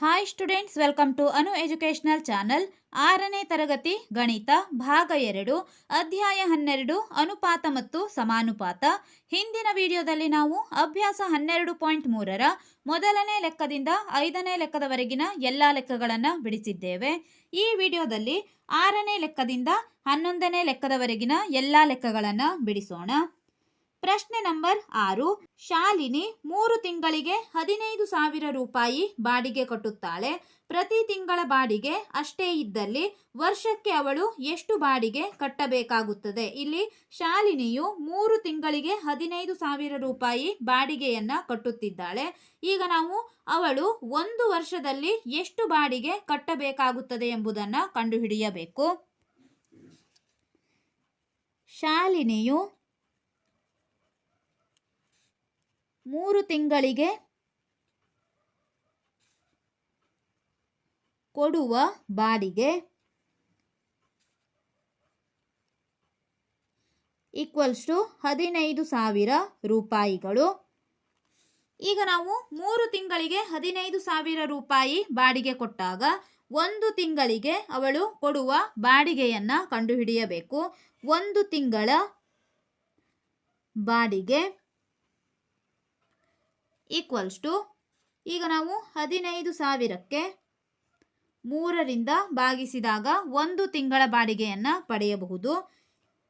Hi students welcome to Anu educational channel ಆರನೇ ತರಗತಿ ಗಣಿತ, ಭಾಗ ಎರಡು, ಅಧ್ಯಾಯ ಹನ್ನೆರಡು, ಅನುಪಾತ ಮತ್ತು ಸಮಾನುಪಾತ. ಹಿಂದಿನ ವಿಡಿಯೋದಲ್ಲಿ ನಾವು ಅಭ್ಯಾಸ ಹನ್ನೆರಡು ಪಾಯಿಂಟ್ ಮೂರರ ಮೊದಲನೇ ಲೆಕ್ಕದಿಂದ ಐದನೇ ಲೆಕ್ಕದವರೆಗಿನ ಎಲ್ಲ ಲೆಕ್ಕಗಳನ್ನು ಬಿಡಿಸಿದ್ದೇವೆ. ಈ ವಿಡಿಯೋದಲ್ಲಿ ಆರನೇ ಲೆಕ್ಕದಿಂದ ಹನ್ನೊಂದನೇ ಲೆಕ್ಕದವರೆಗಿನ ಎಲ್ಲ ಲೆಕ್ಕಗಳನ್ನು ಬಿಡಿಸೋಣ. ಪ್ರಶ್ನೆ ನಂಬರ್ ಆರು. ಶಾಲಿನಿ ಮೂರು ತಿಂಗಳಿಗೆ ಹದಿನೈದು ಸಾವಿರ ರೂಪಾಯಿ ಬಾಡಿಗೆ ಕಟ್ಟುತ್ತಾಳೆ. ಪ್ರತಿ ತಿಂಗಳ ಬಾಡಿಗೆ ಅಷ್ಟೇ ಇದ್ದಲ್ಲಿ ವರ್ಷಕ್ಕೆ ಅವಳು ಎಷ್ಟು ಬಾಡಿಗೆ ಕಟ್ಟಬೇಕಾಗುತ್ತದೆ? ಇಲ್ಲಿ ಶಾಲಿನಿಯು ಮೂರು ತಿಂಗಳಿಗೆ ಹದಿನೈದು ಸಾವಿರ ರೂಪಾಯಿ ಬಾಡಿಗೆಯನ್ನ ಕಟ್ಟುತ್ತಿದ್ದಾಳೆ. ಈಗ ನಾವು ಅವಳು ಒಂದು ವರ್ಷದಲ್ಲಿ ಎಷ್ಟು ಬಾಡಿಗೆ ಕಟ್ಟಬೇಕಾಗುತ್ತದೆ ಎಂಬುದನ್ನು ಕಂಡುಹಿಡಿಯಬೇಕು. ಶಾಲಿನಿಯು ಮೂರು ತಿಂಗಳಿಗೆ ಕೊಡುವ ಬಾಡಿಗೆ ಈಕ್ವಲ್ಸ್ ಟು ಹದಿನೈದು ಸಾವಿರ ರೂಪಾಯಿಗಳು. ಈಗ ನಾವು ಮೂರು ತಿಂಗಳಿಗೆ ಹದಿನೈದು ಸಾವಿರ ರೂಪಾಯಿ ಬಾಡಿಗೆ ಕೊಟ್ಟಾಗ ಒಂದು ತಿಂಗಳಿಗೆ ಅವಳು ಕೊಡುವ ಬಾಡಿಗೆಯನ್ನ ಕಂಡುಹಿಡಿಯಬೇಕು. ಒಂದು ತಿಂಗಳ ಬಾಡಿಗೆ ಈಕ್ವಲ್ಸ್ ಟು ಈಗ ನಾವು ಹದಿನೈದು ಸಾವಿರಕ್ಕೆ ಮೂರರಿಂದ ಭಾಗಿಸಿದಾಗ ಒಂದು ತಿಂಗಳ ಬಾಡಿಗೆಯನ್ನು ಪಡೆಯಬಹುದು.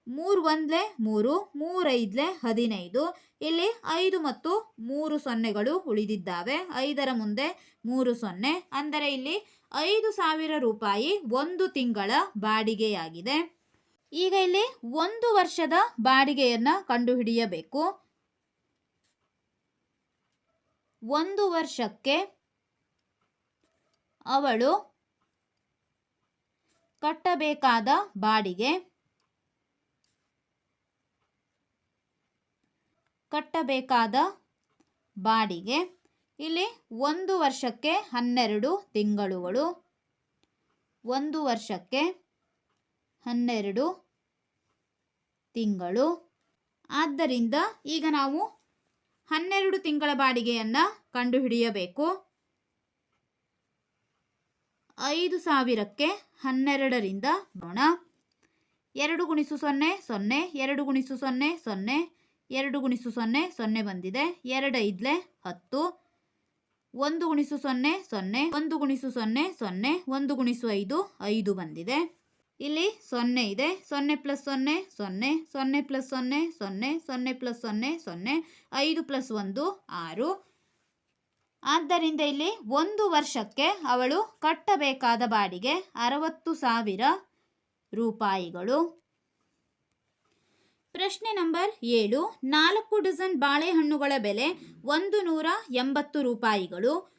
ಮೂರು ಒಂದ್ಲೆ ಮೂರು ಮೂರೈದ್ಲೆ ಹದಿನೈದು. ಇಲ್ಲಿ ಐದು ಮತ್ತು ಮೂರು ಸೊನ್ನೆಗಳು ಉಳಿದಿದ್ದಾವೆ. ಐದರ ಮುಂದೆ ಮೂರು ಸೊನ್ನೆ. ಅಂದರೆ ಇಲ್ಲಿ ಐದು ಸಾವಿರ ರೂಪಾಯಿ ಒಂದು ತಿಂಗಳ ಬಾಡಿಗೆಯಾಗಿದೆ. ಈಗ ಇಲ್ಲಿ ಒಂದು ವರ್ಷದ ಬಾಡಿಗೆಯನ್ನು ಕಂಡುಹಿಡಿಯಬೇಕು. ಒಂದು ವರ್ಷಕ್ಕೆ ಅವಳು ಕಟ್ಟಬೇಕಾದ ಬಾಡಿಗೆ ಕಟ್ಟಬೇಕಾದ ಬಾಡಿಗೆ, ಇಲ್ಲಿ ಒಂದು ವರ್ಷಕ್ಕೆ ಹನ್ನೆರಡು ತಿಂಗಳುಗಳು, ಒಂದು ವರ್ಷಕ್ಕೆ ಹನ್ನೆರಡು ತಿಂಗಳು. ಆದ್ದರಿಂದ ಈಗ ನಾವು ಹನ್ನೆರಡು ತಿಂಗಳ ಬಾಡಿಗೆಯನ್ನು ಕಂಡುಹಿಡಿಯಬೇಕು. ಐದು ಸಾವಿರಕ್ಕೆ ಹನ್ನೆರಡರಿಂದ ನೋಡೋಣ ಎರಡು ಗುಣಿಸು ಸೊನ್ನೆ ಸೊನ್ನೆ, ಎರಡು ಗುಣಿಸು ಸೊನ್ನೆ ಸೊನ್ನೆ, ಎರಡು ಗುಣಿಸು ಸೊನ್ನೆ ಸೊನ್ನೆ ಬಂದಿದೆ. ಎರಡು ಹತ್ತು. ಒಂದು ಗುಣಿಸು ಸೊನ್ನೆ ಸೊನ್ನೆ, ಒಂದು ಗುಣಿಸು ಸೊನ್ನೆ ಸೊನ್ನೆ, ಒಂದು ಗುಣಿಸು ಐದು ಐದು ಬಂದಿದೆ. ಇಲ್ಲಿ ಸೊನ್ನೆ ಇದೆ. ಸೊನ್ನೆ ಪ್ಲಸ್ ಸೊನ್ನೆ ಸೊನ್ನೆ ಸೊನ್ನೆ ಪ್ಲಸ್ ಸೊನ್ನೆ ಸೊನ್ನೆ ಸೊನ್ನೆ ಪ್ಲಸ್ ಸೊನ್ನೆ ಸೊನ್ನೆ, ಐದು ಪ್ಲಸ್ ಒಂದು, ಆರು. ಆದ್ದರಿಂದ ಇಲ್ಲಿ ಒಂದು ವರ್ಷಕ್ಕೆ ಅವಳು ಕಟ್ಟಬೇಕಾದ ಬಾಡಿಗೆ ಅರವತ್ತು ಸಾವಿರ ರೂಪಾಯಿಗಳು. ಪ್ರಶ್ನೆ ನಂಬರ್ ಏಳು. ನಾಲ್ಕು ಡಜನ್ ಬಾಳೆಹಣ್ಣುಗಳ ಬೆಲೆ ಒಂದು ನೂರ ಎಂಬತ್ತು ರೂಪಾಯಿಗಳು.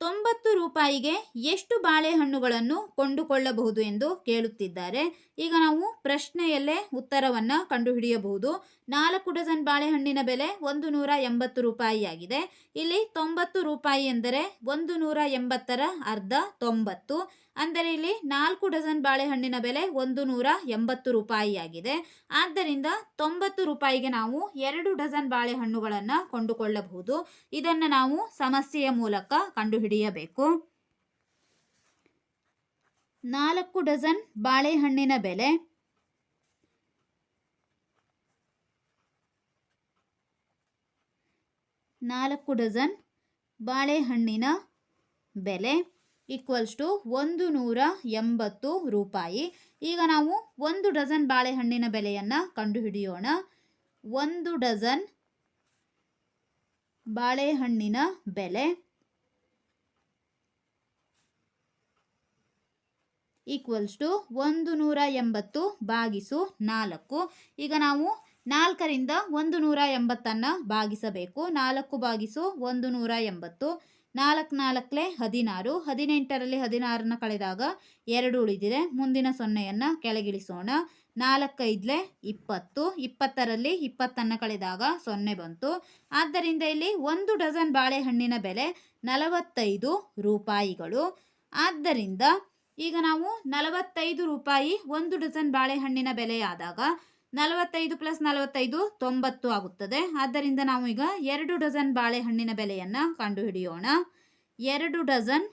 ತೊಂಬತ್ತು ರೂಪಾಯಿಗೆ ಎಷ್ಟು ಬಾಳೆಹಣ್ಣುಗಳನ್ನು ಕೊಂಡುಕೊಳ್ಳಬಹುದು ಎಂದು ಕೇಳುತ್ತಿದ್ದಾರೆ. ಈಗ ನಾವು ಪ್ರಶ್ನೆಯಲ್ಲೇ ಉತ್ತರವನ್ನು ಕಂಡುಹಿಡಿಯಬಹುದು. ನಾಲ್ಕು ಡಜನ್ ಬಾಳೆಹಣ್ಣಿನ ಬೆಲೆ ಒಂದು ನೂರ ಎಂಬತ್ತು ರೂಪಾಯಿಯಾಗಿದೆ. ಇಲ್ಲಿ ತೊಂಬತ್ತು ರೂಪಾಯಿ ಎಂದರೆ ಒಂದು ನೂರ ಎಂಬತ್ತರ ಅರ್ಧ ತೊಂಬತ್ತು. ಅಂದರೆ ಇಲ್ಲಿ ನಾಲ್ಕು ಡಜನ್ ಬಾಳೆಹಣ್ಣಿನ ಬೆಲೆ ಒಂದು ನೂರ ಎಂಬತ್ತು ರೂಪಾಯಿಯಾಗಿದೆ. ಆದ್ದರಿಂದ ತೊಂಬತ್ತು ರೂಪಾಯಿಗೆ ನಾವು ಎರಡು ಡಜನ್ ಬಾಳೆಹಣ್ಣುಗಳನ್ನು ಕೊಂಡುಕೊಳ್ಳಬಹುದು. ಇದನ್ನು ನಾವು ಸಮಸ್ಯೆಯ ಮೂಲಕ ಕಂಡುಹಿಡಿಯಬೇಕು. ನಾಲ್ಕು ಡಜನ್ ಬಾಳೆಹಣ್ಣಿನ ಬೆಲೆ ನಾಲ್ಕು ಡಜನ್ ಬಾಳೆಹಣ್ಣಿನ ಬೆಲೆ ಈಕ್ವಲ್ಸ್ ಟು ಒಂದು ನೂರ ಎಂಬತ್ತು ರೂಪಾಯಿ. ಈಗ ನಾವು ಒಂದು ಡಜನ್ ಬಾಳೆಹಣ್ಣಿನ ಬೆಲೆಯನ್ನು ಕಂಡುಹಿಡಿಯೋಣ. ಒಂದು ಡಜನ್ ಬಾಳೆಹಣ್ಣಿನ ಬೆಲೆ ಈಕ್ವಲ್ಸ್ ಟು ಒಂದು ನೂರ ಎಂಬತ್ತು ಬಾಗಿಸು ನಾಲ್ಕು. ಈಗ ನಾವು ನಾಲ್ಕರಿಂದ ಒಂದು ನೂರ ಎಂಬತ್ತನ್ನು ಭಾಗಿಸಬೇಕು. ನಾಲ್ಕು ಬಾಗಿಸು ಒಂದು ನೂರ ಎಂಬತ್ತು. ನಾಲ್ಕು ನಾಲ್ಕಲೆ ಹದಿನಾರು, ಹದಿನೆಂಟರಲ್ಲಿ ಹದಿನಾರನ್ನ ಕಳೆದಾಗ ಎರಡು ಉಳಿದಿದೆ. ಮುಂದಿನ ಸೊನ್ನೆಯನ್ನು ಕೆಳಗಿಳಿಸೋಣ. ನಾಲ್ಕೈದಲೆ ಇಪ್ಪತ್ತು, ಇಪ್ಪತ್ತರಲ್ಲಿ ಇಪ್ಪತ್ತನ್ನು ಕಳೆದಾಗ ಸೊನ್ನೆ ಬಂತು. ಆದ್ದರಿಂದ ಇಲ್ಲಿ ಒಂದು ಡಜನ್ ಬಾಳೆಹಣ್ಣಿನ ಬೆಲೆ ನಲವತ್ತೈದು ರೂಪಾಯಿಗಳು. ಆದ್ದರಿಂದ ಈಗ ನಾವು ನಲವತ್ತೈದು ರೂಪಾಯಿ ಒಂದು ಡಜನ್ ಬಾಳೆಹಣ್ಣಿನ ಬೆಲೆಯಾದಾಗ ನಲವತ್ತೈದು ಪ್ಲಸ್ ನಲವತ್ತೈದು ತೊಂಬತ್ತು ಆಗುತ್ತದೆ. ಆದ್ದರಿಂದ ನಾವು ಈಗ ಎರಡು ಡಜನ್ ಬಾಳೆಹಣ್ಣಿನ ಬೆಲೆಯನ್ನು ಕಂಡುಹಿಡಿಯೋಣ. ಎರಡು ಡಜನ್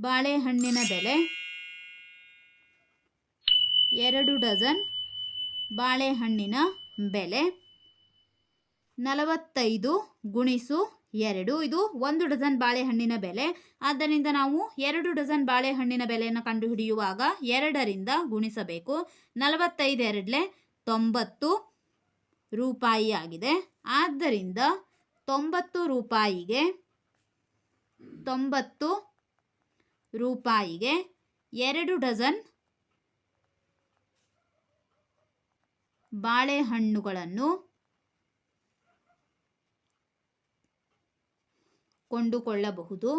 ಬಾಳೆಹಣ್ಣಿನ ಬೆಲೆ. ಎರಡು ಡಜನ್ ಬಾಳೆಹಣ್ಣಿನ ಬೆಲೆ. ನಲವತ್ತೈದು ಗುಣಿಸು ಎರಡು. ಇದು ಒಂದು ಡಜನ್ ಬಾಳೆಹಣ್ಣಿನ ಬೆಲೆ. ಆದ್ದರಿಂದ ನಾವು ಎರಡು ಡಜನ್ ಬಾಳೆಹಣ್ಣಿನ ಬೆಲೆಯನ್ನು ಕಂಡುಹಿಡಿಯುವಾಗ ಎರಡರಿಂದ ಗುಣಿಸಬೇಕು. ನಲವತ್ತೈದು ಎರಡಲೆ ತೊಂಬತ್ತು ರೂಪಾಯಿ ಆಗಿದೆ. ಆದ್ದರಿಂದ ತೊಂಬತ್ತು ರೂಪಾಯಿಗೆ ತೊಂಬತ್ತು ರೂಪಾಯಿಗೆ ಎರಡು ಡಜನ್ ಬಾಳೆಹಣ್ಣುಗಳನ್ನು ಕೊಂಡುಕೊಳ್ಳಬಹುದು.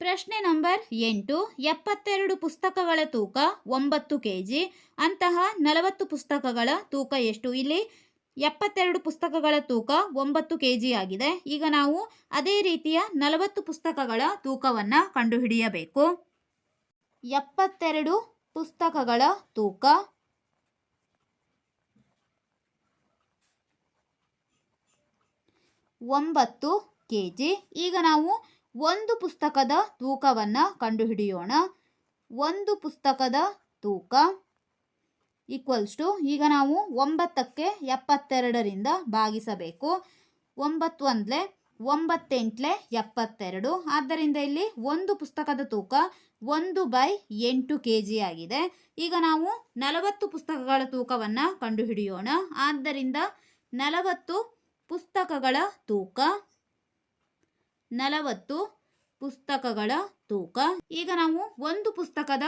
ಪ್ರಶ್ನೆ ನಂಬರ್ ಎಂಟು, ಎಪ್ಪತ್ತೆರಡು ಪುಸ್ತಕಗಳ ತೂಕ ಒಂಬತ್ತು ಕೆ ಜಿ ಅಂತಹ ನಲವತ್ತು ಪುಸ್ತಕಗಳ ತೂಕ ಎಷ್ಟು? ಇಲ್ಲಿ ಎಪ್ಪತ್ತೆರಡು ಪುಸ್ತಕಗಳ ತೂಕ ಒಂಬತ್ತು ಕೆ ಜಿ ಆಗಿದೆ. ಈಗ ನಾವು ಅದೇ ರೀತಿಯ ನಲವತ್ತು ಪುಸ್ತಕಗಳ ತೂಕವನ್ನು ಕಂಡುಹಿಡಿಯಬೇಕು. ಎಪ್ಪತ್ತೆರಡು ಪುಸ್ತಕಗಳ ತೂಕ. ಒಂಬತ್ತು ಕೆ ಜಿ ಈಗ ನಾವು ಒಂದು ಪುಸ್ತಕದ ತೂಕವನ್ನು ಕಂಡುಹಿಡಿಯೋಣ. ಒಂದು ಪುಸ್ತಕದ ತೂಕ ಈಕ್ವಲ್ಸ್ ಟು ಈಗ ನಾವು ಒಂಬತ್ತಕ್ಕೆ ಎಪ್ಪತ್ತೆರಡರಿಂದ ಭಾಗಿಸಬೇಕು. ಒಂಬತ್ತು ಅಂದಲೇ ಒಂಬತ್ತೆಂಟ್ಲೆ ಎಪ್ಪತ್ತೆರಡು. ಆದ್ದರಿಂದ ಇಲ್ಲಿ ಒಂದು ಪುಸ್ತಕದ ತೂಕ ಒಂದು ಬೈ ಎಂಟು ಕೆ ಜಿ ಆಗಿದೆ. ಈಗ ನಾವು ನಲವತ್ತು ಪುಸ್ತಕಗಳ ತೂಕವನ್ನು ಕಂಡುಹಿಡಿಯೋಣ. ಆದ್ದರಿಂದ ನಲವತ್ತು ಪುಸ್ತಕಗಳ ತೂಕ, ನಲವತ್ತು ಪುಸ್ತಕಗಳ ತೂಕ. ಈಗ ನಾವು ಒಂದು ಪುಸ್ತಕದ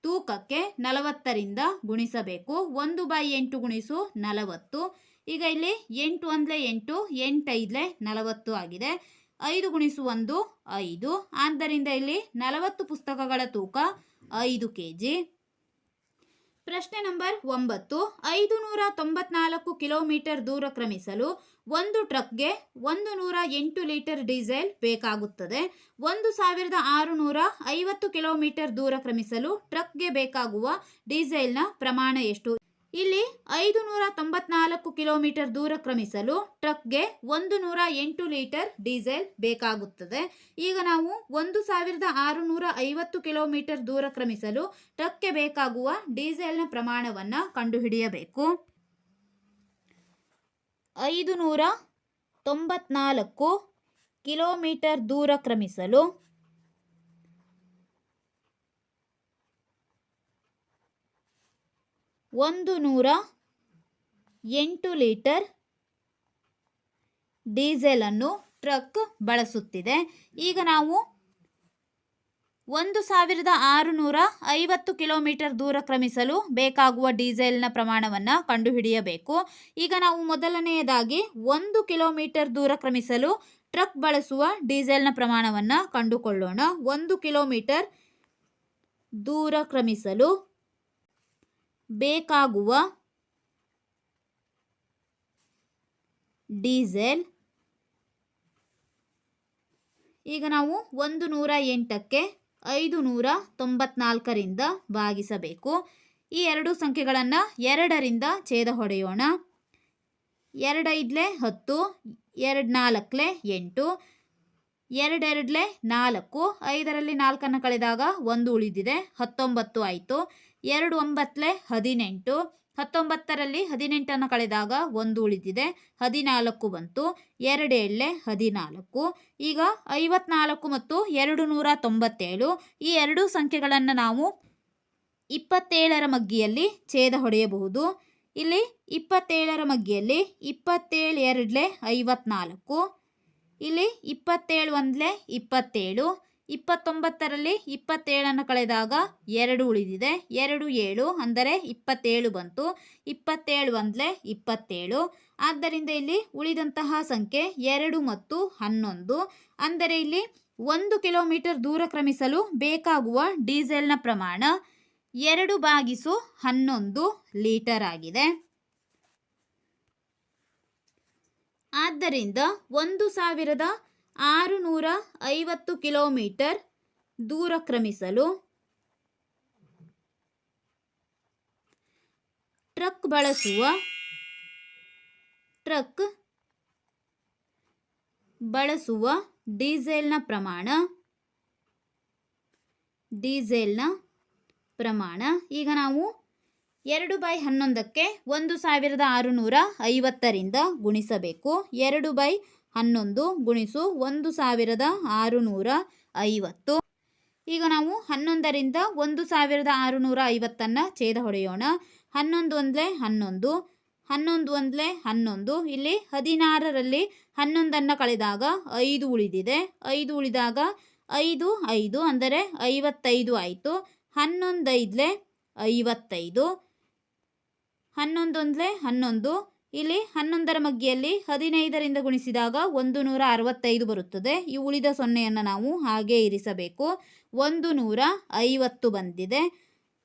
ತೂಕಕ್ಕೆ ನಲವತ್ತರಿಂದ ಗುಣಿಸಬೇಕು. ಒಂದು ಬೈ ಎಂಟು ಗುಣಿಸು ನಲವತ್ತು. ಈಗ ಇಲ್ಲಿ ಎಂಟು ಅಂದರೆ ಎಂಟು ಎಂಟೈದಲೆ ನಲವತ್ತು ಆಗಿದೆ. ಐದು ಗುಣಿಸು ಒಂದು, ಐದು. ಆದ್ದರಿಂದ ಇಲ್ಲಿ ನಲವತ್ತು ಪುಸ್ತಕಗಳ ತೂಕ ಐದು ಕೆ ಜಿ ಪ್ರಶ್ನೆ ನಂಬರ್ ಒಂಬತ್ತು. ಐದು ನೂರ ತೊಂಬತ್ನಾಲ್ಕು ಕಿಲೋಮೀಟರ್ ದೂರ ಕ್ರಮಿಸಲು ಒಂದು ಟ್ರಕ್ಗೆ ಒಂದು ನೂರ ಎಂಟು ಲೀಟರ್ ಡೀಸೆಲ್ ಬೇಕಾಗುತ್ತದೆ. ಒಂದು ಸಾವಿರದ ಆರುನೂರ ಐವತ್ತು ಕಿಲೋಮೀಟರ್ ದೂರ ಕ್ರಮಿಸಲು ಟ್ರಕ್ಗೆ ಬೇಕಾಗುವ ಡೀಸೆಲ್ನ ಪ್ರಮಾಣ ಎಷ್ಟು? ಇಲ್ಲಿ ಐದು ನೂರ ತೊಂಬತ್ನಾಲ್ಕು ಕಿಲೋಮೀಟರ್ ದೂರ ಕ್ರಮಿಸಲು ಟ್ರಕ್ಗೆ ಒಂದು ನೂರ ಎಂಟು ಲೀಟರ್ ಡೀಸೆಲ್ ಬೇಕಾಗುತ್ತದೆ. ಈಗ ನಾವು ಒಂದು ಸಾವಿರದ ಆರುನೂರ ಐವತ್ತು ಕಿಲೋಮೀಟರ್ ದೂರ ಕ್ರಮಿಸಲು ಟ್ರಕ್ಗೆ ಬೇಕಾಗುವ ಡೀಸೆಲ್ನ ಪ್ರಮಾಣವನ್ನು ಕಂಡುಹಿಡಿಯಬೇಕು. ಐದು ನೂರ ತೊಂಬತ್ನಾಲ್ಕು ಕಿಲೋಮೀಟರ್ ದೂರ ಕ್ರಮಿಸಲು ಒಂದು ನೂರ ಎಂಟು ಲೀಟರ್ ಡೀಸೆಲನ್ನು ಟ್ರಕ್ ಬಳಸುತ್ತಿದೆ. ಈಗ ನಾವು ಒಂದು ಸಾವಿರದ ಆರುನೂರ ಐವತ್ತು ಕಿಲೋಮೀಟರ್ ದೂರ ಕ್ರಮಿಸಲು ಬೇಕಾಗುವ ಡೀಸೆಲ್ನ ಪ್ರಮಾಣವನ್ನು ಕಂಡುಹಿಡಿಯಬೇಕು. ಈಗ ನಾವು ಮೊದಲನೆಯದಾಗಿ ಒಂದು ಕಿಲೋಮೀಟರ್ ದೂರ ಕ್ರಮಿಸಲು ಟ್ರಕ್ ಬಳಸುವ ಡೀಸೆಲ್ನ ಪ್ರಮಾಣವನ್ನು ಕಂಡುಕೊಳ್ಳೋಣ. ಒಂದು ಕಿಲೋಮೀಟರ್ ದೂರ ಕ್ರಮಿಸಲು ಬೇಕಾಗುವ ಡೀಸೆಲ್. ಈಗ ನಾವು ಒಂದು ನೂರ ಎಂಟಕ್ಕೆ ಐದು ನೂರ ತೊಂಬತ್ನಾಲ್ಕರಿಂದ ಭಾಗಿಸಬೇಕು. ಈ ಎರಡು ಸಂಖ್ಯೆಗಳನ್ನು ಎರಡರಿಂದ ಛೇದ ಹೊಡೆಯೋಣ. ಎರಡೈದಲೆ ಹತ್ತು ಎರಡು ನಾಲ್ಕಲೆ ಎಂಟು, ಎರಡೆರಡಲೆ ನಾಲ್ಕು. ಐದರಲ್ಲಿ ನಾಲ್ಕನ್ನು ಕಳೆದಾಗ ಒಂದು ಉಳಿದಿದೆ, ಹತ್ತೊಂಬತ್ತು ಆಯಿತು. ಎರಡು ಒಂಬತ್ತಲೆ ಹದಿನೆಂಟು, ಹತ್ತೊಂಬತ್ತರಲ್ಲಿ ಹದಿನೆಂಟನ್ನು ಕಳೆದಾಗ ಒಂದು ಉಳಿದಿದೆ, ಹದಿನಾಲ್ಕು ಬಂತು ಎರಡು ಏಳಲೆ ಹದಿನಾಲ್ಕು, ಈಗ ಐವತ್ನಾಲ್ಕು ಮತ್ತು ಎರಡು ನೂರ ತೊಂಬತ್ತೇಳು, ಈ ಎರಡು ಸಂಖ್ಯೆಗಳನ್ನು ನಾವು ಇಪ್ಪತ್ತೇಳರ ಮಗ್ಗಿಯಲ್ಲಿ ಛೇದ ಹೊಡೆಯಬಹುದು. ಇಲ್ಲಿ ಇಪ್ಪತ್ತೇಳರ ಮಗ್ಗಿಯಲ್ಲಿ ಇಪ್ಪತ್ತೇಳು ಎರಡಲೆ ಐವತ್ನಾಲ್ಕು, ಇಲ್ಲಿ ಇಪ್ಪತ್ತೇಳು ಒಂದಲೆ ಇಪ್ಪತ್ತೇಳು ಇಪ್ಪತ್ತೊಂಬತ್ತರಲ್ಲಿ ಇಪ್ಪತ್ತೇಳನ್ನು ಕಳೆದಾಗ ಎರಡು ಉಳಿದಿದೆ. ಎರಡು ಏಳು ಅಂದರೆ ಇಪ್ಪತ್ತೇಳು ಬಂತು. ಇಪ್ಪತ್ತೇಳು ಒಂದಲೆ ಇಪ್ಪತ್ತೇಳು. ಆದ್ದರಿಂದ ಇಲ್ಲಿ ಉಳಿದಂತಹ ಸಂಖ್ಯೆ ಎರಡು ಮತ್ತು ಹನ್ನೊಂದು. ಅಂದರೆ ಇಲ್ಲಿ ಒಂದು ಕಿಲೋಮೀಟರ್ ದೂರ ಕ್ರಮಿಸಲು ಬೇಕಾಗುವ ಡೀಸೆಲ್ನ ಪ್ರಮಾಣ ಎರಡು ಬಾಗಿಸು ಹನ್ನೊಂದು ಲೀಟರ್ ಆಗಿದೆ. ಆದ್ದರಿಂದ ಒಂದು ಸಾವಿರದ ಆರುನೂರ ಐವತ್ತು ಕಿಲೋಮೀಟರ್ ದೂರ ಕ್ರಮಿಸಲು. ಟ್ರಕ್ ಬಳಸುವ ಟ್ರಕ್ ಬಳಸುವ ಡೀಸೆಲ್ನ ಪ್ರಮಾಣ. ಡೀಸೆಲ್ನ ಪ್ರಮಾಣ. ಈಗ ನಾವು ಎರಡು ಬೈ ಹನ್ನೊಂದಕ್ಕೆ ಒಂದು ಸಾವಿರದ ಆರುನೂರ ಐವತ್ತರಿಂದ ಗುಣಿಸಬೇಕು. ಎರಡು ಬೈ ಹನ್ನೊಂದು ಗುಣಿಸು ಒಂದು ಸಾವಿರದ ಆರುನೂರ ಐವತ್ತು. ಈಗ ನಾವು ಹನ್ನೊಂದರಿಂದ ಒಂದು ಸಾವಿರದ ಆರುನೂರ ಐವತ್ತನ್ನು ಛೇದ ಹೊಡೆಯೋಣ. ಹನ್ನೊಂದು ಒಂದ್ಲೆ ಹನ್ನೊಂದು ಹನ್ನೊಂದು ಒಂದ್ಲೆ ಹನ್ನೊಂದು. ಇಲ್ಲಿ ಹದಿನಾರರಲ್ಲಿ ಹನ್ನೊಂದನ್ನು ಕಳೆದಾಗ ಐದು ಉಳಿದಿದೆ. ಐದು ಉಳಿದಾಗ ಐದು ಐದು ಅಂದರೆ ಐವತ್ತೈದು ಆಯಿತು. ಹನ್ನೊಂದೈದಲೇ ಐವತ್ತೈದು ಹನ್ನೊಂದೊಂದಲೇ ಹನ್ನೊಂದು ಇಲ್ಲಿ ಹನ್ನೊಂದರ ಮಗ್ಗಿಯಲ್ಲಿ ಹದಿನೈದರಿಂದ ಗುಣಿಸಿದಾಗ ಒಂದು ನೂರ ಅರವತ್ತೈದು ಬರುತ್ತದೆ. ಈ ಉಳಿದ ಸೊನ್ನೆಯನ್ನು ನಾವು ಹಾಗೆ ಇರಿಸಬೇಕು. ಒಂದು ನೂರ ಐವತ್ತು ಬಂದಿದೆ.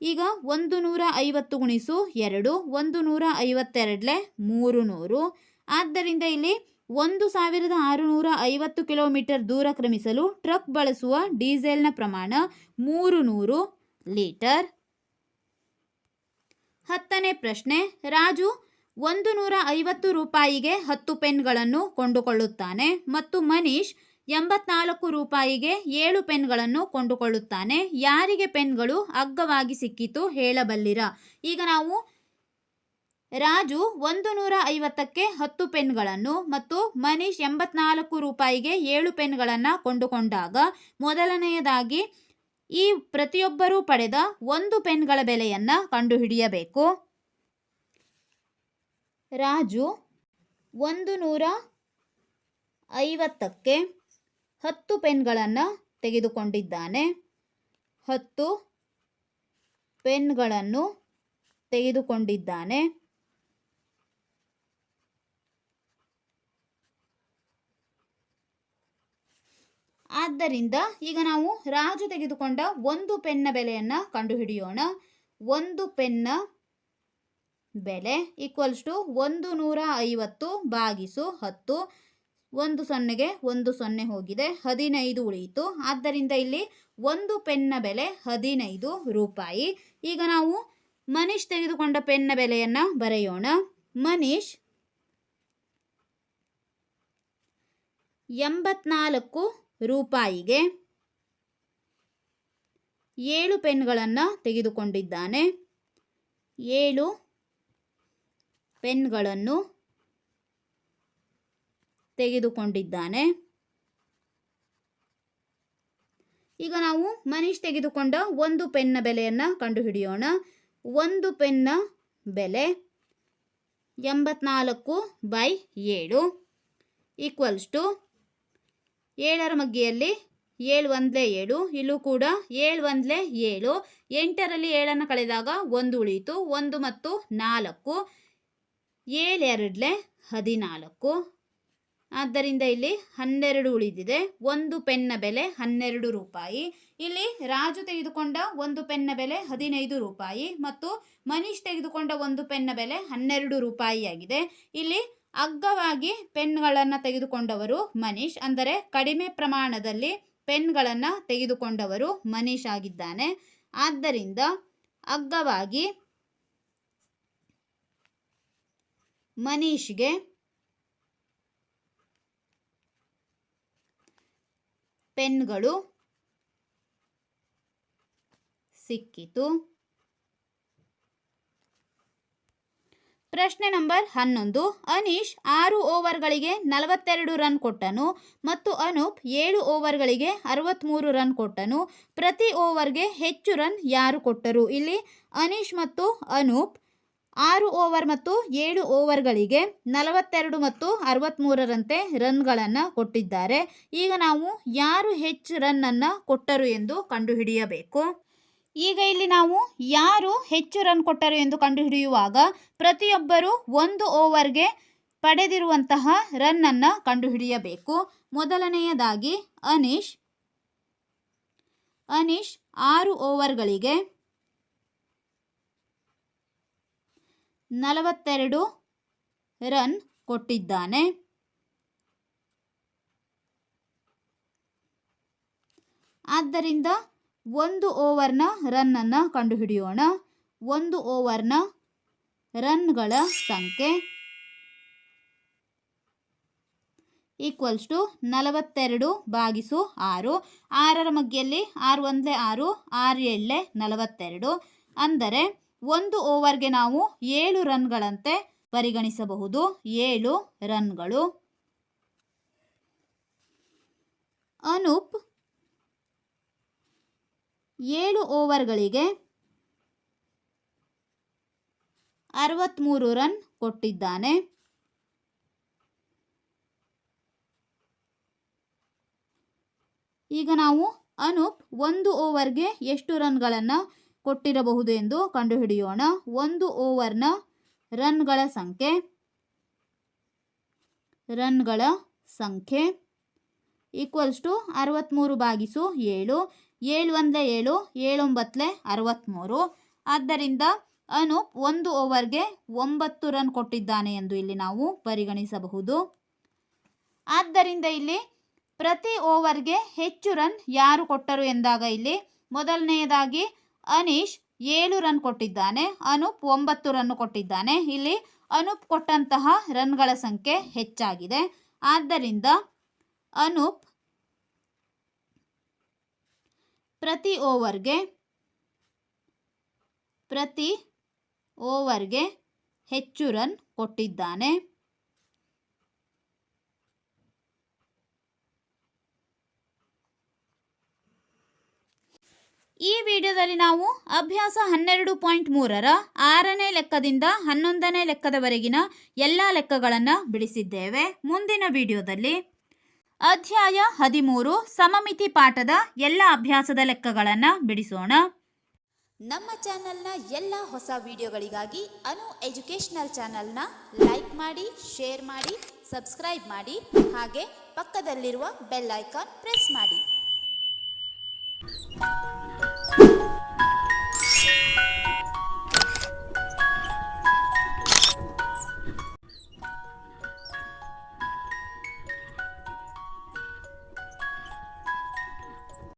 ಈಗ ಒಂದು ನೂರ ಐವತ್ತು ಗುಣಿಸು ಎರಡು ಒಂದು ನೂರ ಐವತ್ತೆರಡಲೆ ಮೂರು ನೂರು ಆದ್ದರಿಂದ ಇಲ್ಲಿ ಒಂದು ಸಾವಿರದ ಆರುನೂರ ಐವತ್ತು ಕಿಲೋಮೀಟರ್ ದೂರ ಕ್ರಮಿಸಲು ಟ್ರಕ್ ಬಳಸುವ ಡೀಸೆಲ್ನ ಪ್ರಮಾಣ ಮೂರು ನೂರು ಲೀಟರ್. ಹತ್ತನೇ ಪ್ರಶ್ನೆ, ರಾಜು ಒಂದು ನೂರ ಐವತ್ತು ರೂಪಾಯಿಗೆ ಹತ್ತು ಪೆನ್ಗಳನ್ನು ಕೊಂಡುಕೊಳ್ಳುತ್ತಾನೆ ಮತ್ತು ಮನೀಶ್ ಎಂಬತ್ನಾಲ್ಕು ರೂಪಾಯಿಗೆ ಏಳು ಪೆನ್ಗಳನ್ನು ಕೊಂಡುಕೊಳ್ಳುತ್ತಾನೆ. ಯಾರಿಗೆ ಪೆನ್ಗಳು ಅಗ್ಗವಾಗಿ ಸಿಕ್ಕಿತು ಹೇಳಬಲ್ಲಿರ? ಈಗ ನಾವು ರಾಜು ಒಂದು ನೂರ ಐವತ್ತಕ್ಕೆ ಹತ್ತು ಪೆನ್ಗಳನ್ನು ಮತ್ತು ಮನೀಶ್ ಎಂಬತ್ನಾಲ್ಕು ರೂಪಾಯಿಗೆ ಏಳು ಪೆನ್ಗಳನ್ನು ಕೊಂಡುಕೊಂಡಾಗ ಮೊದಲನೆಯದಾಗಿ ಈ ಪ್ರತಿಯೊಬ್ಬರೂ ಪಡೆದ ಒಂದು ಪೆನ್ಗಳ ಬೆಲೆಯನ್ನು ಕಂಡುಹಿಡಿಯಬೇಕು. ರಾಜು ಒಂದು ನೂರ ಐವತ್ತಕ್ಕೆ ಹತ್ತು ಪೆನ್ಗಳನ್ನು ತೆಗೆದುಕೊಂಡಿದ್ದಾನೆ. ಹತ್ತು ಪೆನ್ಗಳನ್ನು ತೆಗೆದುಕೊಂಡಿದ್ದಾನೆ. ಆದ್ದರಿಂದ ಈಗ ನಾವು ರಾಜು ತೆಗೆದುಕೊಂಡ ಒಂದು ಪೆನ್ನ ಬೆಲೆಯನ್ನು ಕಂಡುಹಿಡಿಯೋಣ. ಒಂದು ಪೆನ್ನ ಬೆಲೆ ಈಕ್ವಲ್ಸ್ ಟು ಒಂದು ನೂರ ಐವತ್ತು ಬಾಗಿಸು ಹತ್ತು. ಒಂದು ಸೊನ್ನೆಗೆ ಒಂದು ಸೊನ್ನೆ ಹೋಗಿದೆ, ಹದಿನೈದು ಉಳಿಯಿತು. ಆದ್ದರಿಂದ ಇಲ್ಲಿ ಒಂದು ಪೆನ್ನ ಬೆಲೆ ಹದಿನೈದು ರೂಪಾಯಿ. ಈಗ ನಾವು ಮನೀಶ್ ತೆಗೆದುಕೊಂಡ ಪೆನ್ನ ಬೆಲೆಯನ್ನು ಬರೆಯೋಣ. ಮನೀಶ್ ಎಂಬತ್ನಾಲ್ಕು ರೂಪಾಯಿಗೆ ಏಳು ಪೆನ್ಗಳನ್ನು ತೆಗೆದುಕೊಂಡಿದ್ದಾನೆ. ಏಳು ಪೆನ್ಗಳನ್ನು ತೆಗೆದುಕೊಂಡಿದ್ದಾನೆ. ಈಗ ನಾವು ಮನೀಶ್ ತೆಗೆದುಕೊಂಡ ಒಂದು ಪೆನ್ನ ಬೆಲೆಯನ್ನು ಕಂಡುಹಿಡಿಯೋಣ. ಒಂದು ಪೆನ್ನ ಬೆಲೆ ಎಂಬತ್ನಾಲ್ಕು ಬೈ ಏಳು ಈಕ್ವಲ್ಸ್ ಟು ಏಳರ ಮಗ್ಗಿಯಲ್ಲಿ ಏಳು ಒಂದಲೇ ಏಳು, ಇಲ್ಲೂ ಕೂಡ ಏಳು ಒಂದ್ಲೆ ಏಳು. ಎಂಟರಲ್ಲಿ ಏಳನ್ನು ಕಳೆದಾಗ ಒಂದು ಉಳಿಯಿತು. ಒಂದು ಮತ್ತು ನಾಲ್ಕು. ಏಳೆರಡಲೆ ಹದಿನಾಲ್ಕು. ಆದ್ದರಿಂದ ಇಲ್ಲಿ ಹನ್ನೆರಡು ಉಳಿದಿದೆ. ಒಂದು ಪೆನ್ನ ಬೆಲೆ ಹನ್ನೆರಡು ರೂಪಾಯಿ. ಇಲ್ಲಿ ರಾಜು ತೆಗೆದುಕೊಂಡ ಒಂದು ಪೆನ್ನ ಬೆಲೆ ಹದಿನೈದು ರೂಪಾಯಿ ಮತ್ತು ಮನೀಶ್ ತೆಗೆದುಕೊಂಡ ಒಂದು ಪೆನ್ನ ಬೆಲೆ ಹನ್ನೆರಡು ರೂಪಾಯಿಯಾಗಿದೆ. ಇಲ್ಲಿ ಅಗ್ಗವಾಗಿ ಪೆನ್ಗಳನ್ನು ತೆಗೆದುಕೊಂಡವರು ಮನೀಶ್, ಅಂದರೆ ಕಡಿಮೆ ಪ್ರಮಾಣದಲ್ಲಿ ಪೆನ್ಗಳನ್ನು ತೆಗೆದುಕೊಂಡವರು ಮನೀಶ್ ಆಗಿದ್ದಾನೆ. ಆದ್ದರಿಂದ ಅಗ್ಗವಾಗಿ ಮನೀಶ್ಗೆ ಪೆನ್ಗಳು ಸಿಕ್ಕಿತು. ಪ್ರಶ್ನೆ ನಂಬರ್ ಹನ್ನೊಂದು. ಅನೀಶ್ ಆರು ಓವರ್ಗಳಿಗೆ ನಲವತ್ತೆರಡು ರನ್ ಕೊಟ್ಟನು ಮತ್ತು ಅನೂಪ್ ಏಳು ಓವರ್ಗಳಿಗೆ ಅರವತ್ತ್ಮೂರು ರನ್ ಕೊಟ್ಟನು. ಪ್ರತಿ ಓವರ್ಗೆ ಹೆಚ್ಚು ರನ್ ಯಾರು ಕೊಟ್ಟರು? ಇಲ್ಲಿ ಅನೀಶ್ ಮತ್ತು ಅನೂಪ್ ಆರು ಓವರ್ ಮತ್ತು ಏಳು ಓವರ್ಗಳಿಗೆ ನಲವತ್ತೆರಡು ಮತ್ತು ಅರವತ್ತ್ಮೂರರಂತೆ ರನ್ಗಳನ್ನು ಕೊಟ್ಟಿದ್ದಾರೆ. ಈಗ ನಾವು ಯಾರು ಹೆಚ್ಚು ರನ್ನನ್ನು ಕೊಟ್ಟರು ಎಂದು ಕಂಡುಹಿಡಿಯಬೇಕು. ಈಗ ಇಲ್ಲಿ ನಾವು ಯಾರು ಹೆಚ್ಚು ರನ್ ಕೊಟ್ಟರು ಎಂದು ಕಂಡುಹಿಡಿಯುವಾಗ ಪ್ರತಿಯೊಬ್ಬರು ಒಂದು ಓವರ್ಗೆ ಪಡೆದಿರುವಂತಹ ರನ್ನನ್ನು ಕಂಡುಹಿಡಿಯಬೇಕು. ಮೊದಲನೆಯದಾಗಿ ಅನೀಶ್. ಅನೀಶ್ ಆರು ಓವರ್ಗಳಿಗೆ ನಲವತ್ತೆರಡು ರನ್ ಕೊಟ್ಟಿದ್ದಾನೆ. ಆದ್ದರಿಂದ ಒಂದು ಓವರ್ನ ರನ್ನನ್ನು ಕಂಡುಹಿಡಿಯೋಣ. ಒಂದು ಓವರ್ನ ರನ್ಗಳ ಸಂಖ್ಯೆ ಈಕ್ವಲ್ಸ್ ಟು ನಲವತ್ತೆರಡು ಬಾಗಿಸು ಆರು. ಆರರ ಮಗ್ಗಿಯಲ್ಲಿ ಆರು ಒಂದೇ ಆರು ಆರು ಏಳಲೆ ನಲವತ್ತೆರಡು. ಅಂದರೆ ಒಂದು ಓವರ್ಗೆ ನಾವು ಏಳು ರನ್ಗಳಂತೆ ಪರಿಗಣಿಸಬಹುದು. ಏಳು ರನ್ಗಳು. ಅನೂಪ್ ಏಳು ಓವರ್ಗಳಿಗೆ ಅರವತ್ತ್ಮೂರು ರನ್ ಕೊಟ್ಟಿದ್ದಾನೆ. ಈಗ ನಾವು ಅನೂಪ್ ಒಂದು ಓವರ್ಗೆ ಎಷ್ಟು ರನ್ಗಳನ್ನು ಕೊಟ್ಟಿರಬಹುದು ಎಂದು ಕಂಡುಹಿಡಿಯೋಣ. ಒಂದು ಓವರ್ನ ರನ್ಗಳ ಸಂಖ್ಯೆ. ರನ್ಗಳ ಸಂಖ್ಯೆ ಈಕ್ವಲ್ಸ್ ಟು ಅರವತ್ತ್ಮೂರು ಬಾಗಿಸು ಏಳು. ಏಳು ಒಂದಲೇ ಏಳು ಏಳೊಂಬತ್ತಲೆ ಅರವತ್ತ್ಮೂರು ಆದ್ದರಿಂದ ಅನೂಪ್ ಒಂದು ಓವರ್ಗೆ ಒಂಬತ್ತು ರನ್ ಕೊಟ್ಟಿದ್ದಾನೆ ಎಂದು ಇಲ್ಲಿ ನಾವು ಪರಿಗಣಿಸಬಹುದು. ಆದ್ದರಿಂದ ಇಲ್ಲಿ ಪ್ರತಿ ಓವರ್ಗೆ ಹೆಚ್ಚು ರನ್ ಯಾರು ಕೊಟ್ಟರು ಎಂದಾಗ ಇಲ್ಲಿ ಮೊದಲನೆಯದಾಗಿ ಅನೀಶ್ ಏಳು ರನ್ ಕೊಟ್ಟಿದ್ದಾನೆ, ಅನೂಪ್ ಒಂಬತ್ತು ರನ್ ಕೊಟ್ಟಿದ್ದಾನೆ. ಇಲ್ಲಿ ಅನೂಪ್ ಕೊಟ್ಟಂತಹ ರನ್ಗಳ ಸಂಖ್ಯೆ ಹೆಚ್ಚಾಗಿದೆ. ಆದ್ದರಿಂದ ಅನೂಪ್ ಪ್ರತಿ ಓವರ್ಗೆ ಪ್ರತಿ ಓವರ್ಗೆ ಹೆಚ್ಚು ರನ್ ಕೊಟ್ಟಿದ್ದಾನೆ. ಈ ವಿಡಿಯೋದಲ್ಲಿ ನಾವು ಅಭ್ಯಾಸ ಹನ್ನೆರಡು ಪಾಯಿಂಟ್ ಮೂರರ ಆರನೇ ಲೆಕ್ಕದಿಂದ ಹನ್ನೊಂದನೇ ಲೆಕ್ಕದವರೆಗಿನ ಎಲ್ಲ ಲೆಕ್ಕಗಳನ್ನು ಬಿಡಿಸಿದ್ದೇವೆ. ಮುಂದಿನ ವಿಡಿಯೋದಲ್ಲಿ ಅಧ್ಯಾಯ ಹದಿಮೂರು ಸಮಮಿತಿ ಪಾಠದ ಎಲ್ಲ ಅಭ್ಯಾಸದ ಲೆಕ್ಕಗಳನ್ನು ಬಿಡಿಸೋಣ. ನಮ್ಮ ಚಾನೆಲ್ನ ಎಲ್ಲ ಹೊಸ ವಿಡಿಯೋಗಳಿಗಾಗಿ ಅನು ಎಜುಕೇಷನಲ್ ಚಾನೆಲ್ನ ಲೈಕ್ ಮಾಡಿ, ಶೇರ್ ಮಾಡಿ, ಸಬ್ಸ್ಕ್ರೈಬ್ ಮಾಡಿ, ಹಾಗೆ ಪಕ್ಕದಲ್ಲಿರುವ ಬೆಲ್ ಐಕಾನ್ ಪ್ರೆಸ್ ಮಾಡಿ.